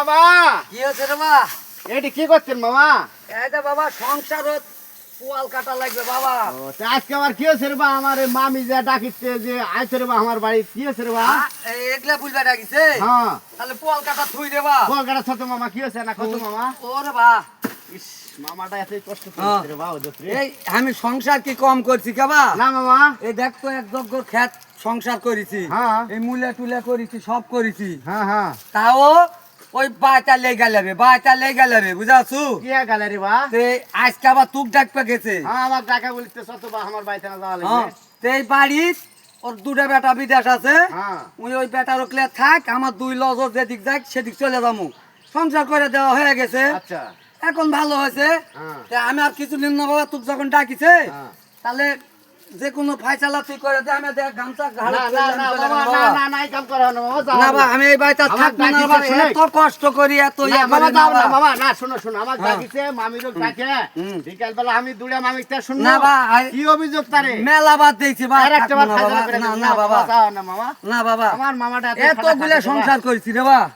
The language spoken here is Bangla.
মামা কি হচ্ছে রে মা? এটি কি করছেন মামা? এইটা বাবা সংসার পোয়াল কাটা লাগবে বাবা। ও, তা আজকে আবার কি হয়েছে রে বা? আমার মামি যা ডাকিচ্ছে যে আইছে রে বা আমার বাড়ি কি হয়েছে রে বা? আ, বুঝবা ডাকিছে? হ্যাঁ। তাহলে পোয়াল কাটা থুই দেবা কলকাতা ছোট মামা কি হয়েছে? না কত মামা? ওরে বা। ইস মামাটা এতই কষ্ট। করছে রে বা ওদের এই আমি সংসার কি কম করছি কেবা না মামা। এই দেখ তো এক যজ্ঞ খ্যাত সংসার করেছি। হ্যাঁ। এই মূলে টুলে করেছি সব করেছি। হ্যাঁ হ্যাঁ। তাও ওই বাইটা লেগে যাবে বাইটা লেগে যাবে বুঝাছু কি গেল রে বা? তে আজকে আবার তুক ডাকপা গেছে। হ্যাঁ আমার ডাকা বলতে ছোট বা আমার বাড়িতে না যাওয়া হ্যাঁ লাগবে তে এই বাড়ির ওর দুটা বেটা বিদেশ আছে। হ্যাঁ। ওই ওই বেটার ওকলে থাক আমার দুই লজর যেদিক যাক সেদিক চলে যাব। সংসার করে দেওয়া হয়ে গেছে। আচ্ছা। এখন ভালো হয়েছে। হ্যাঁ। তে আমি আর কিছু নিম্ন বাবা তুক যখন ডাকিছে হ্যাঁ। তাহলে যে কোনো ফাইসালা তুই করে দে আমি দেখ গামছা ঘাড়ে না না না বাবা না না না কাম করা না বাবা না বা আমি এই বাড়িতে আমার না বাবা। এত কষ্ট করি এত না, ইয়ে বাবা না বাবা। না শোনো শোনো আমার হ্যাঁ। ডাকিছে মামির ডাকে। বিকাল বেলা আমি দুড়ে মামিক তা না বা, আই- কি অভিযোগ তারে? মেলা বাদ দিয়েছি বা আর একটা থাকব বার না বাবা। করে না দিন। না বাবা না মামা। না বাবা। আমার মামাটা এতগুলা সংসার করেছি রে বা